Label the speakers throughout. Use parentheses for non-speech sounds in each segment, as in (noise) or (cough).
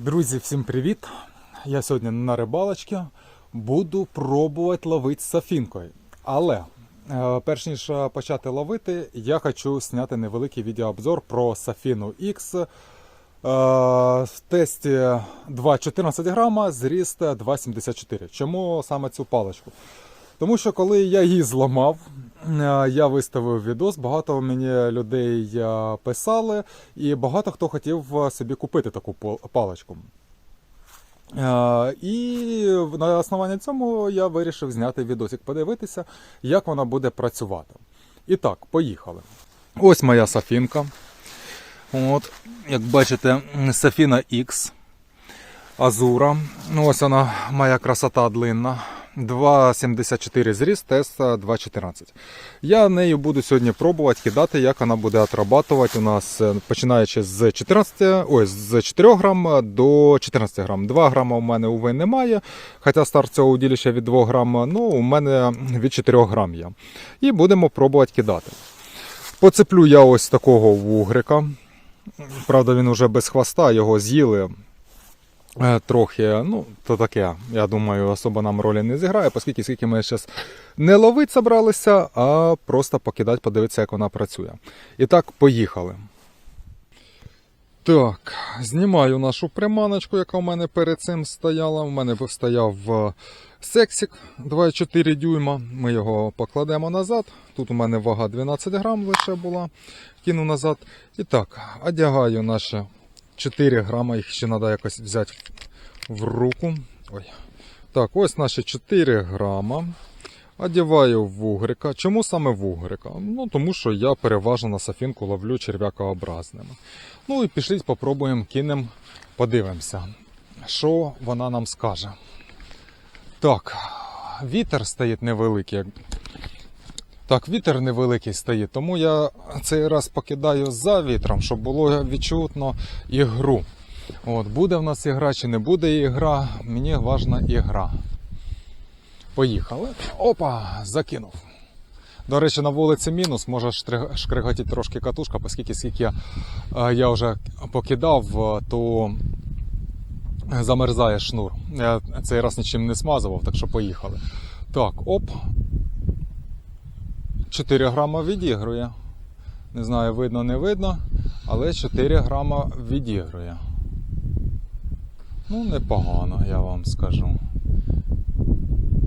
Speaker 1: Друзі, всім привіт! Я сьогодні на рибалочці буду пробувати ловити сафінкою. Але е, перш ніж е, почати ловити, я хочу зняти невеликий відеообзор про Сафіну X. Е, В тесті 2,14 грама, зріст 2,74. Чому саме цю паличку? Тому що коли я її зламав, я виставив відос, багато мені людей е, писали, і багато хто хотів е, собі купити таку паличку. Е, І на основанні цьому я вирішив зняти відосик, подивитися, як вона буде працювати. І так, поїхали. Ось моя сафінка. От, як бачите, Сафіна X. Азура. Ну, ось вона, моя красота длинна. 2,74 зріст, тест 2,14. Я нею буду сьогодні пробувати кидати, як вона буде отрабатувати у нас, е, починаючи з 14, ой, з 4 грам до 14 грам. 2 грама у мене уви немає, хоча старт цього уділища від 2 грам, ну, у мене від 4 грам є. І будемо пробувати кидати. Поцеплю я ось такого вугрика. Правда, він вже без хвоста, його з'їли. Е, Трохи, ну, то таке, я думаю, особо нам ролі не зіграє, оскільки скільки ми зараз не ловити собралися, а просто покидати, подивитися, як вона працює. І так, поїхали. Так, знімаю нашу приманочку, яка у мене перед цим стояла. У мене стояв е, сексік 2,4 дюйма. Ми його покладемо назад. Тут у мене вага 12 грам лише була. Кину назад. І так, одягаю наші 4 грама, їх ще треба якось взяти в руку. Ой. Так, ось наші 4 грама. Одягаю вугрика. Чому саме вугрика? Ну, тому що я переважно на сафінку ловлю черв'якообразними. Ну і пішліть, попробуємо, кинемо, подивимося, що вона нам скаже. Так, вітер стоїть невеликий. Так, вітер невеликий стоїть, тому я цей раз покидаю за вітром, щоб було відчутно ігру. От, буде в нас ігра чи не буде ігра, мені важна ігра. Поїхали. Опа, закинув. До речі, на вулиці мінус, може шкриготіти трошки катушка, оскільки скільки е, я вже покидав, е, то замерзає шнур. Я цей раз нічим не смазував, так що поїхали. Так, оп. 4 грама відігрує. Не знаю, видно, не видно, але 4 грама відігрує. Ну, непогано, я вам скажу.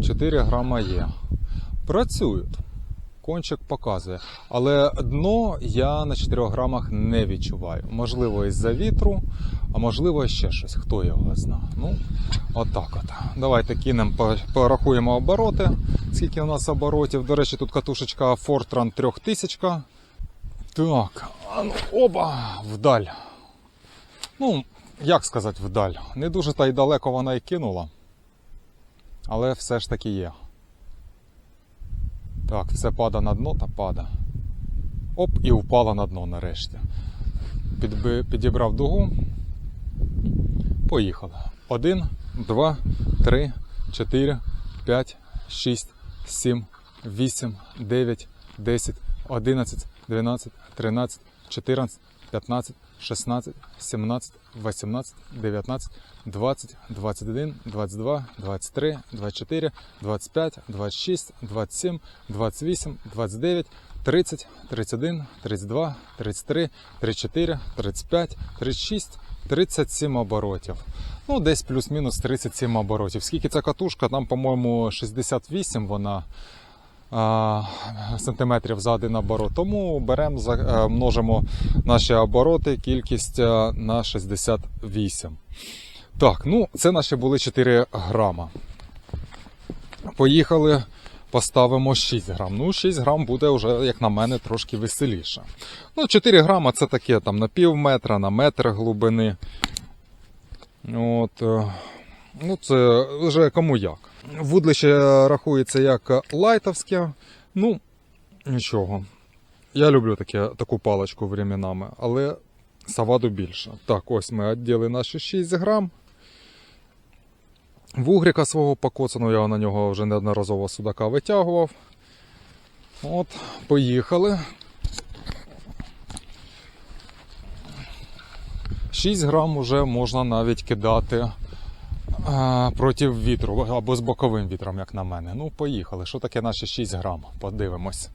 Speaker 1: 4 грама є. Працюють. Кончик показує. Але дно я на 4 грамах не відчуваю. Можливо, із-за вітру, а можливо, ще щось. Хто його знає. Ну, отак от. Давайте кинемо, порахуємо обороти. Скільки у нас оборотів. До речі, тут катушечка Fortran 3000. Так, а ну, оба, вдаль. Ну, як сказати, вдаль. Не дуже та й далеко вона і кинула. Але все ж таки є. Так, все пада на дно та пада. Оп, і впала на дно нарешті. Підби, підібрав дугу. Поїхали. Один, два, три, чотири, п'ять, шість, сім, вісім, дев'ять, десять, одинадцять, дванадцять, тринадцять, чотирнадцять, п'ятнадцять, шістнадцять, сімнадцять, вісімнадцять, дев'ятнадцять, двадцять, двадцять один, двадцять два, двадцять три, двадцять чотири, двадцять п'ять, двадцять шість, двадцять сім, двадцять вісім, двадцять дев'ять, 30, 31, 32, 33, 34, 35, 36, 37 оборотів. Ну, десь плюс-мінус 37 оборотів. Скільки ця катушка? Там, по-моєму, 68 вона сантиметрів за один оборот. Тому беремо, е, множимо наші обороти, кількість е, на 68. Так, ну це наші були 4 грама. Поїхали, поставимо 6 грам. Ну, 6 грам буде вже, як на мене, трошки веселіше. Ну, 4 грама це таке там на пів метра, на метр глибини. От, е, ну, це вже кому як. Вудлище рахується як лайтовське. Ну, нічого. Я люблю таке, таку паличку временами, але саваду більше. Так, ось ми відділи наші 6 грам. Вугрика свого покоцаного, я на нього вже неодноразово судака витягував. От, поїхали. 6 грам уже можна навіть кидати е, проти вітру або з боковим вітром, як на мене. Ну, поїхали. Що таке наші 6 грам? Подивимось.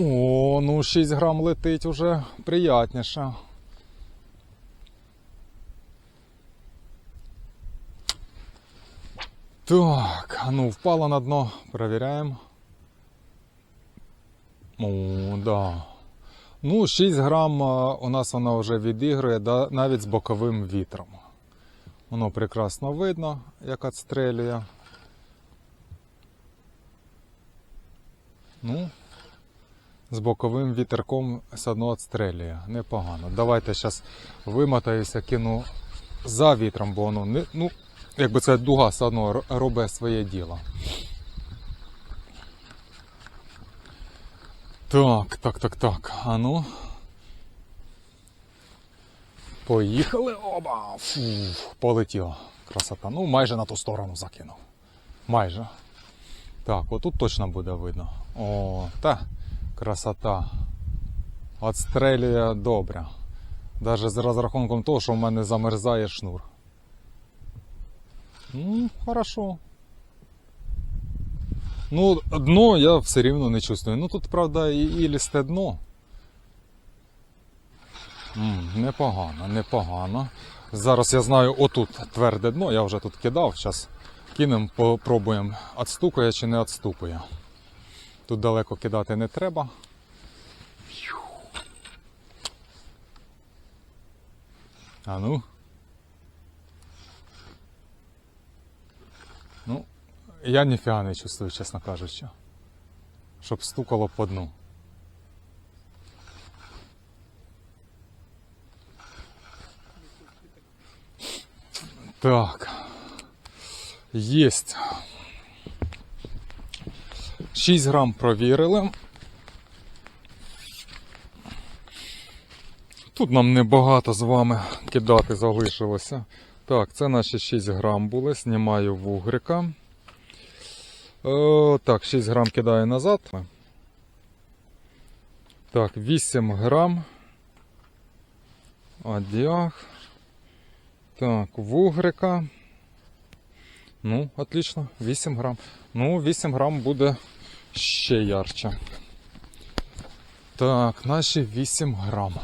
Speaker 1: О, ну 6 грам летить уже приятніше. Так, ну впало на дно, перевіряємо. О, да. Ну, 6 грам у нас вона вже відігрує навіть з боковим вітром. Воно прекрасно видно, як відстрелює. Ну, з боковим вітерком все одно відстрелює. Непогано. Давайте зараз вимотаюся, кину за вітром, бо воно не. Ну, якби це дуга все одно робить своє діло. Так, так, так, так. А ну. Поїхали. Оба! Фу, полетіло. Красота. Ну, майже на ту сторону закинув. Майже. Так, отут точно буде видно. О, та красота. Отстрелює добре. Навіть з розрахунком того, що в мене замерзає шнур. Ну, хорошо. Ну, дно я все рівно не чувствую. Ну тут, правда, і, і лісте дно. Непогано, непогано. Зараз я знаю, отут тверде дно, я вже тут кидав. Зараз кинемо, попробуємо, відстукає чи не відстукує. Тут далеко кидати не треба. А ну. Ну, я ніфіга не чувствую, чесно кажучи. Щоб стукало по дну. Так. Єсть. 6 грам провірили. Тут нам небагато з вами кидати залишилося. Так, це наші 6 грам були. Знімаю вугрика. О, так, 6 грам кидаю назад. Так, 8 грам. Одяг. Так, вугрика. Ну, отлично, 8 грам. Ну, 8 грам буде ще ярче. Так, наші 8 грам.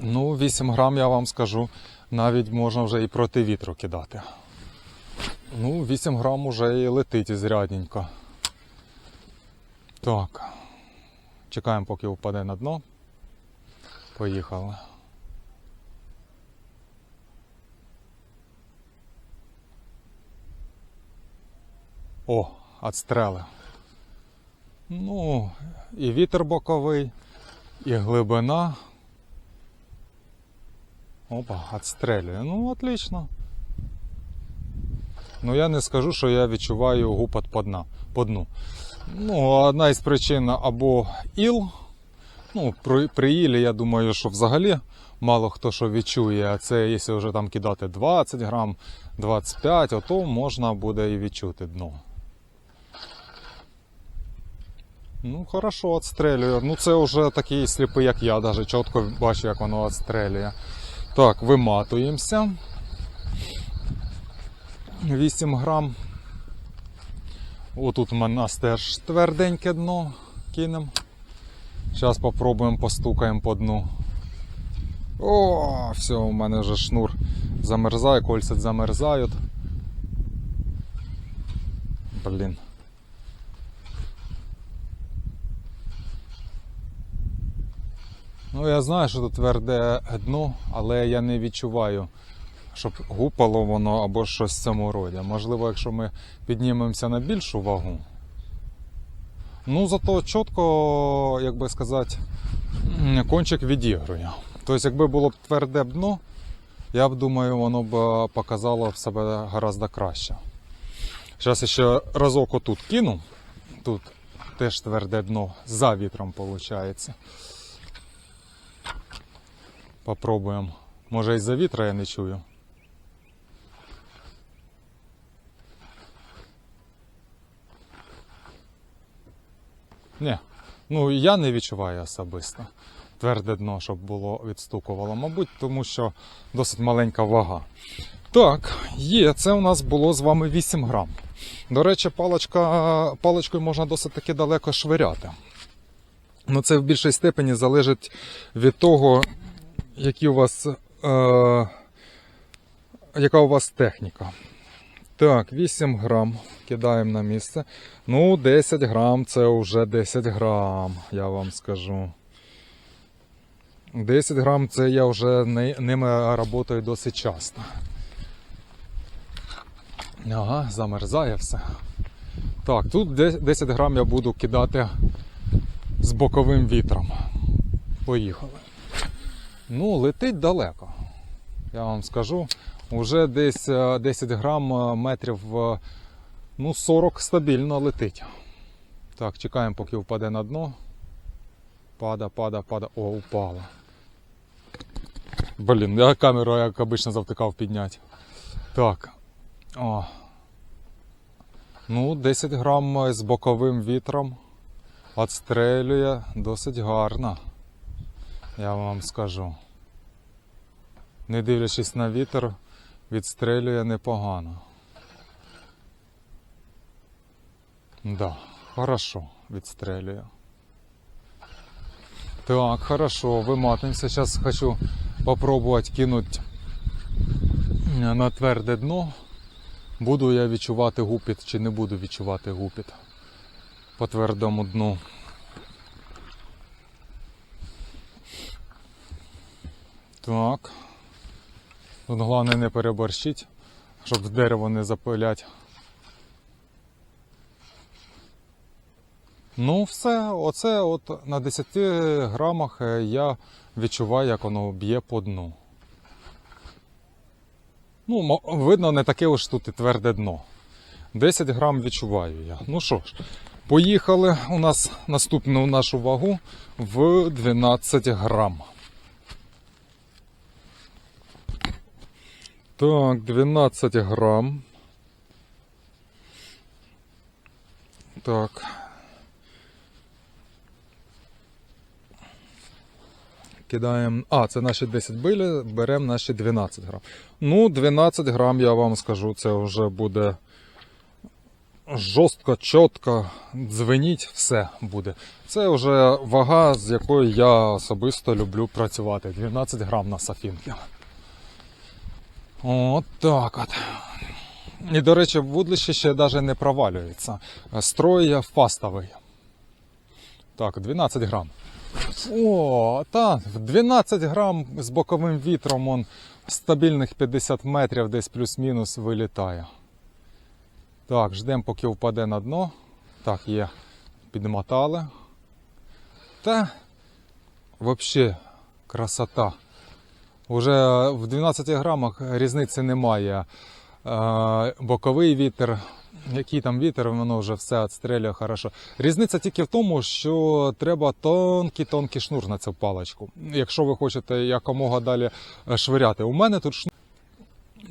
Speaker 1: Ну, 8 грам, я вам скажу, навіть можна вже і проти вітру кидати. Ну, 8 грам уже і летить зрядненько. Так. Чекаємо, поки впаде на дно. Поїхали. О, отстрели. Ну, і вітер боковий, і глибина. Опа, отстрелює. Ну, отлично. Ну, я не скажу, що я відчуваю гупот по, по дну. Ну, одна із причин або іл. Ну, при, при ілі, я думаю, що взагалі мало хто що відчує. А це якщо вже там кидати 20 грам, 25, ото можна буде і відчути дно. Ну, хорошо, відстрелює. Ну, це вже такий сліпий, як я, навіть чітко бачу, як воно відстрелює. Так, виматуємося. 8 грам. Отут у нас теж тверденьке дно кинемо. Зараз попробуємо постукаємо по дну. О, все, у мене вже шнур замерзає, кольця замерзають. Блін. Ну, я знаю, що тут тверде дно, але я не відчуваю, щоб гупало воно або щось в цьому роді. Можливо, якщо ми піднімемося на більшу вагу. Ну, зато чітко, як би сказати, кончик відігрує. Тобто, якби було б тверде дно, я б думаю, воно б показало б себе гораздо краще. Зараз ще разок отут кину. Тут теж тверде дно за вітром виходить. Попробуємо. Може із-за вітра я не чую. Ні. Ну я не відчуваю особисто. тверде дно, щоб було відстукувало. Мабуть, тому що досить маленька вага. Так, є, це у нас було з вами 8 грам. До речі, паличка, паличкою можна досить таки далеко швиряти. Ну, це в більшій степені залежить від того, які у вас, е, яка у вас техніка. Так, 8 грам кидаємо на місце. Ну, 10 грам це вже 10 грам, я вам скажу. 10 грам це я вже ними працюю досить часто. Ага, замерзає все. Так, тут 10 грам я буду кидати з боковим вітром. Поїхали. Ну, летить далеко. Я вам скажу. Уже десь е, 10 грам е, метрів е, ну, 40 стабільно летить. Так, чекаємо, поки впаде на дно. Пада, пада, пада. О, упала. Блін, я камеру, як обично, завтикав підняти. Так. О. Ну, 10 грам з боковим вітром. Отстрелює досить гарно. Я вам скажу. Не дивлячись на вітер, відстрелює непогано. Да, хорошо відстрелює. Так, хорошо, виматуємося. Зараз хочу попробувати кинути на тверде дно. Буду я відчувати гупіт чи не буду відчувати гупіт по твердому дну. Так. Тут головне не переборщить, щоб дерево не запилять. Ну, все, оце от на 10 грамах е, я відчуваю, як воно б'є по дну. Ну, видно, не таке уж тут і тверде дно. 10 грам відчуваю я. Ну що ж, поїхали у нас наступну нашу вагу в 12 грам. Так, 12 грам. Так. Кидаємо. А, це наші 10 били, беремо наші 12 грам. Ну, 12 грам, я вам скажу, це вже буде жорстко, чітко, дзвеніть, все буде. Це вже вага, з якою я особисто люблю працювати. 12 грам на сафінки. От так от. І, до речі, вудлище ще навіть не провалюється. Строй фастовий. Так, 12 грам. О, та, 12 грам з боковим вітром он стабільних 50 метрів десь плюс-мінус вилітає. Так, ждемо, поки впаде на дно. Так, є. Підмотали. Та взагалі красота. Уже в 12 грамах різниці немає. Е, Боковий вітер, який там вітер, воно вже все відстрілює хорошо. Різниця тільки в тому, що треба тонкий-тонкий шнур на цю паличку. Якщо ви хочете якомога далі е, швиряти. У мене тут шнур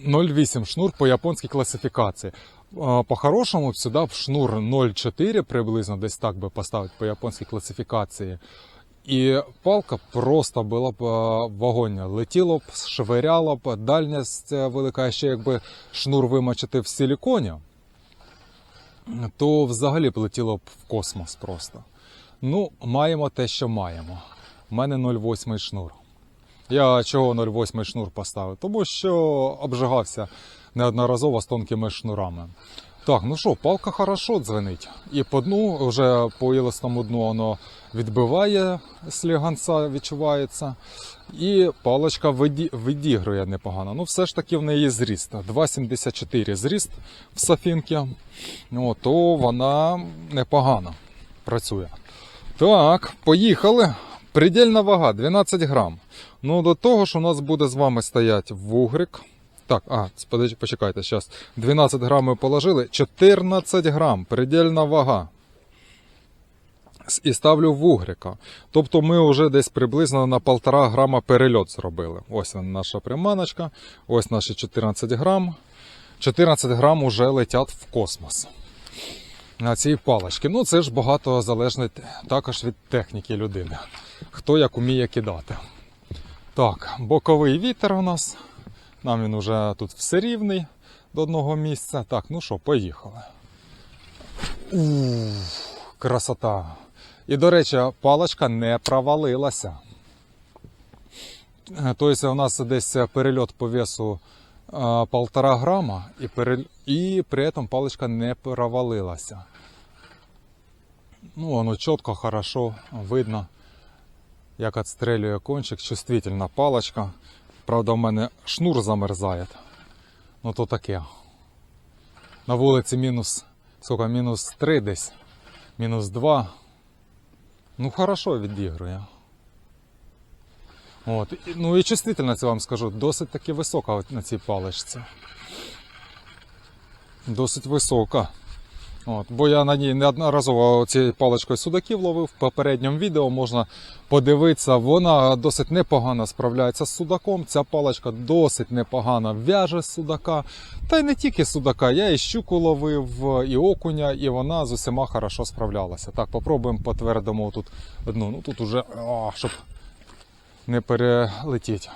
Speaker 1: 0,8 шнур по японській класифікації. Е, По-хорошому сюди б шнур 0,4 приблизно десь так би поставити по японській класифікації. І палка просто була б е, вогонь. Летіло б, швиряло б, дальність е, велика, ще якби шнур вимочити в силіконі, то взагалі б летіло б в космос просто. Ну, маємо те, що маємо. У мене 0,8 шнур. Я чого 0,8 шнур поставив? Тому що обжигався неодноразово з тонкими шнурами. Так, ну що, палка хорошо дзвенить. І по дну, вже по ілистому дну воно відбиває сліганця, відчувається. І паличка виді, видігрує непогано. Ну, все ж таки в неї зріст. 2,74 зріст в сафінки. Ну, то вона непогано працює. Так, поїхали. Придільна вага 12 грам. Ну, до того ж, у нас буде з вами стояти вугрик. Так, а, почекайте, зараз. 12 грам ми положили. 14 грам, предельна вага. І ставлю вугрика. Тобто ми вже десь приблизно на 1,5 грама перельот зробили. Ось вона наша приманочка, ось наші 14 грам. 14 грам уже летять в космос. на цій паличці. Ну, це ж багато залежить також від техніки людини. Хто як уміє кидати. Так, боковий вітер у нас. Нам він уже тут все рівний до одного місця. Так, ну що, поїхали. Ух, красота. І, до речі, паличка не провалилася. Е, Тобто у нас десь перельот по весу е, полтора грама, і, перель... і при цьому паличка не провалилася. Ну, воно чітко, хорошо видно, як відстрелює кончик. Чувствительна паличка. Правда, в мене шнур замерзає. Ну то таке. На вулиці мінус, сколько, мінус 3 десь, мінус 2. Ну, хорошо відігрує. От. Ну і чувствительність, вам скажу, досить таки висока на цій паличці. Досить висока. От, бо я на ній неодноразово цією паличкою судаків ловив. В попередньому відео можна подивитися, вона досить непогано справляється з судаком. Ця паличка досить непогано в'яже судака. Та й не тільки судака, я і щуку ловив, і окуня, і вона з усіма хорошо справлялася. Так, попробуємо по твердому тут одну. Ну тут уже, о, щоб не перелетіть.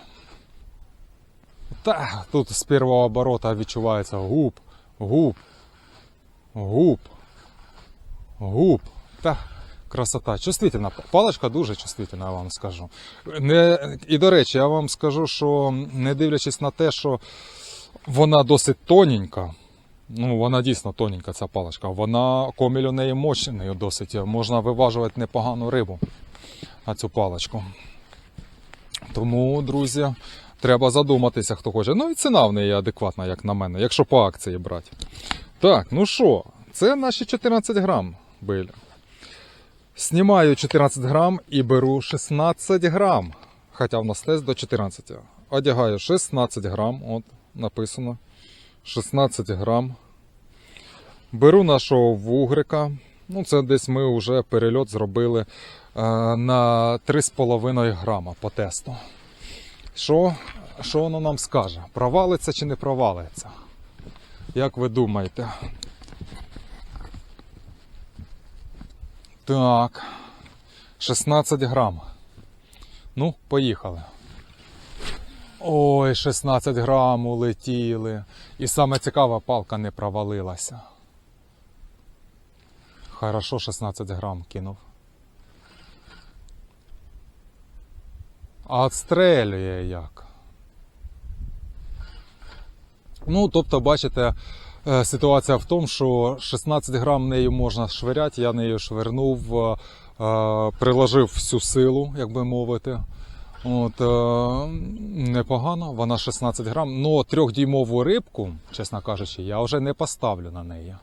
Speaker 1: Та, тут з першого оборота відчувається губ, губ, губ, губ. Та, красота. Чувствительна. Паличка дуже чувствительна, я вам скажу. Не, і до речі, я вам скажу, що не дивлячись на те, що вона досить тоненька. Ну, вона дійсно тоненька, ця паличка. Вона коміль у неї мощний досить. Можна виважувати непогану рибу на цю паличку. Тому, друзі, треба задуматися, хто хоче. Ну і ціна в неї адекватна, як на мене, якщо по акції брати. Так, ну що, це наші 14 грам биля. Знімаю 14 грам і беру 16 грам. Хоча в нас тест до 14. Одягаю 16 грам, от написано. 16 грам. Беру нашого вугрика. Ну, це десь ми вже перельот зробили е, на 3,5 грама по тесту. Що, що воно нам скаже? Провалиться чи не провалиться? Як ви думаєте? Так. 16 грам. Ну, поїхали. Ой, 16 грам улетіли. І саме цікава палка не провалилася. Хорошо, 16 грам кинув. А отстрелює як. Ну, тобто, бачите, е, ситуація в тому, що 16 грам нею можна швиряти, я нею швирнув, е, е, приложив всю силу, як би мовити. От, непогано, вона 16 грам. Ну, трьохдіймову рибку, чесно кажучи, я вже не поставлю на неї.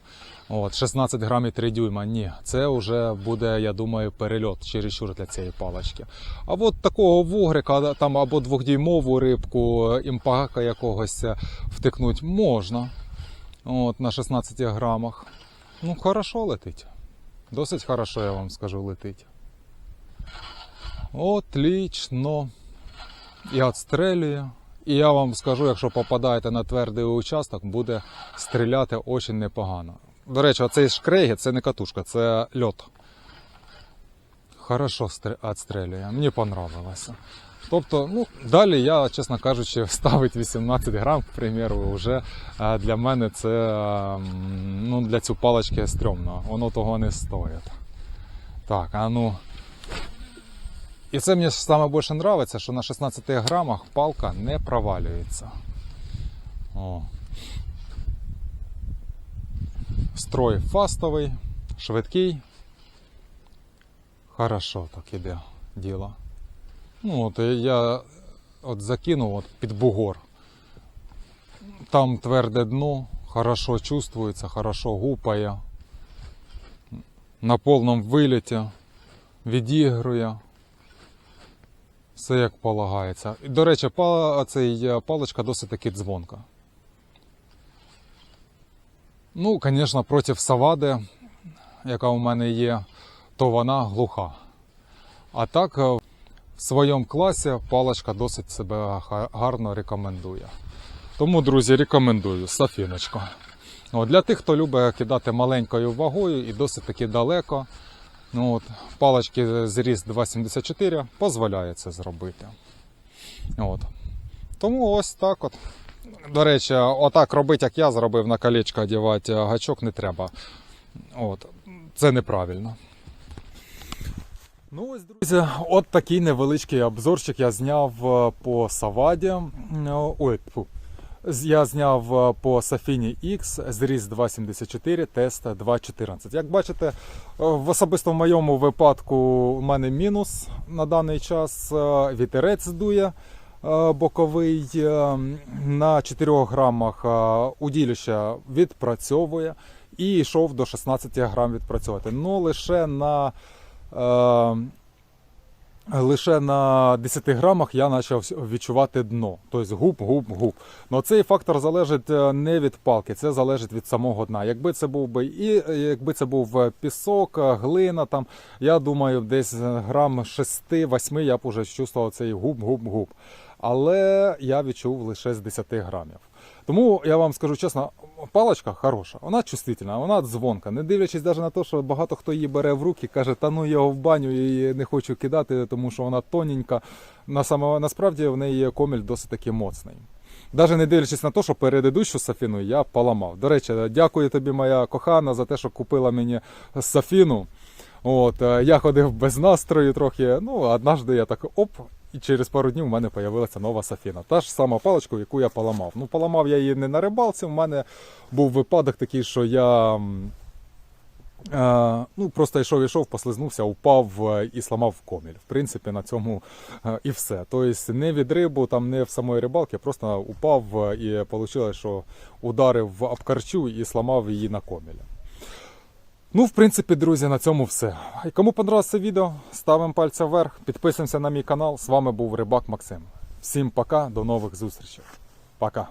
Speaker 1: От, 16 грам і 3 дюйма. Ні, це вже буде, я думаю, перельот чересчур для цієї палички. А от такого вугрика, там або двохдіймову рибку, імпака якогось е, втикнуть можна. От, на 16 грамах. Ну, хорошо летить. Досить хорошо, я вам скажу, летить. Отлично. І отстрелює. І я вам скажу, якщо попадаєте на твердий участок, буде стріляти дуже непогано. До речі, оцей шкрейги це не катушка, це льот. Хорошо стр- відстрелює. Мені понравилося. Тобто, ну, далі я, чесно кажучи, (laughs) ставить 18 грам, к примеру, вже е, для мене це е, ну, для цю палички стрьомно. Воно того не стоїть. Так, а ну. І це мені саме більше подобається, що на 16 грамах палка не провалюється. О. Строй фастовий, швидкий. Хорошо так іде діло. Ну, от я от закинув от під бугор. Там тверде дно, хорошо чувствується, хорошо гупає. На повному виліті відігрує. Все як полагається. До речі, цей е, паличка досить таки дзвонка. Ну, звісно, проти савади, яка у мене є, то вона глуха. А так, е, в своєму класі паличка досить себе гарно рекомендує. Тому, друзі, рекомендую Сафіночку. От, для тих, хто любить кидати маленькою вагою і досить таки далеко. Ну, от, палички зріст 2,74 дозволяє це зробити. От. Тому ось так от. До речі, отак робити, як я зробив на колечко одягати гачок, не треба. От. Це неправильно. Ну ось, друзі, от такий невеличкий обзорчик я зняв е, по Саваді. Ой. З- Я зняв е, по Сафіні X, зріст 2,74, тест 2,14. Як бачите, е, в особисто в моєму випадку у мене мінус на даний час. Вітерець дує боковий е, на 4 грамах е, відпрацьовує і йшов до 16 грам відпрацьовувати. Ну лише на е, лише на 10 грамах я почав відчувати дно. Тобто губ, губ, губ. Но цей фактор залежить е, не від палки, це залежить від самого дна. Якби це був би і якби це був е, пісок, е, глина, там, я думаю, десь грам 6-8 я б уже чувствував цей губ, губ, губ. Але я відчув лише з 10 грамів. Тому я вам скажу чесно, паличка хороша, вона чувствительна, вона дзвонка. Не дивлячись навіть на те, що багато хто її бере в руки, каже, та ну його в баню і не хочу кидати, тому що вона тоненька. На саме, насправді в неї коміль досить таки моцний. Навіть не дивлячись на те, що передидущу Сафіну я поламав. До речі, дякую тобі, моя кохана, за те, що купила мені Сафіну. От, е, я ходив без настрою трохи. Ну, однажды я так оп, і через пару днів у мене з'явилася нова Сафіна. Та ж сама паличка, яку я поламав. Ну, поламав я її не на рибалці. У мене був випадок такий, що я. Е, ну, просто йшов, йшов, послизнувся, упав е, і сламав коміль. В принципі, на цьому е, і все. Тобто не від рибу, там не в самої рибалки, просто упав е, і вийшло, що ударив об карчу і сламав її на комілі. Ну, в принципі, друзі, на цьому все. І кому понравилось відео, ставимо пальця вверх, підписуємося на мій канал. З вами був Рибак Максим. Всім пока, до нових зустрічей. Пока.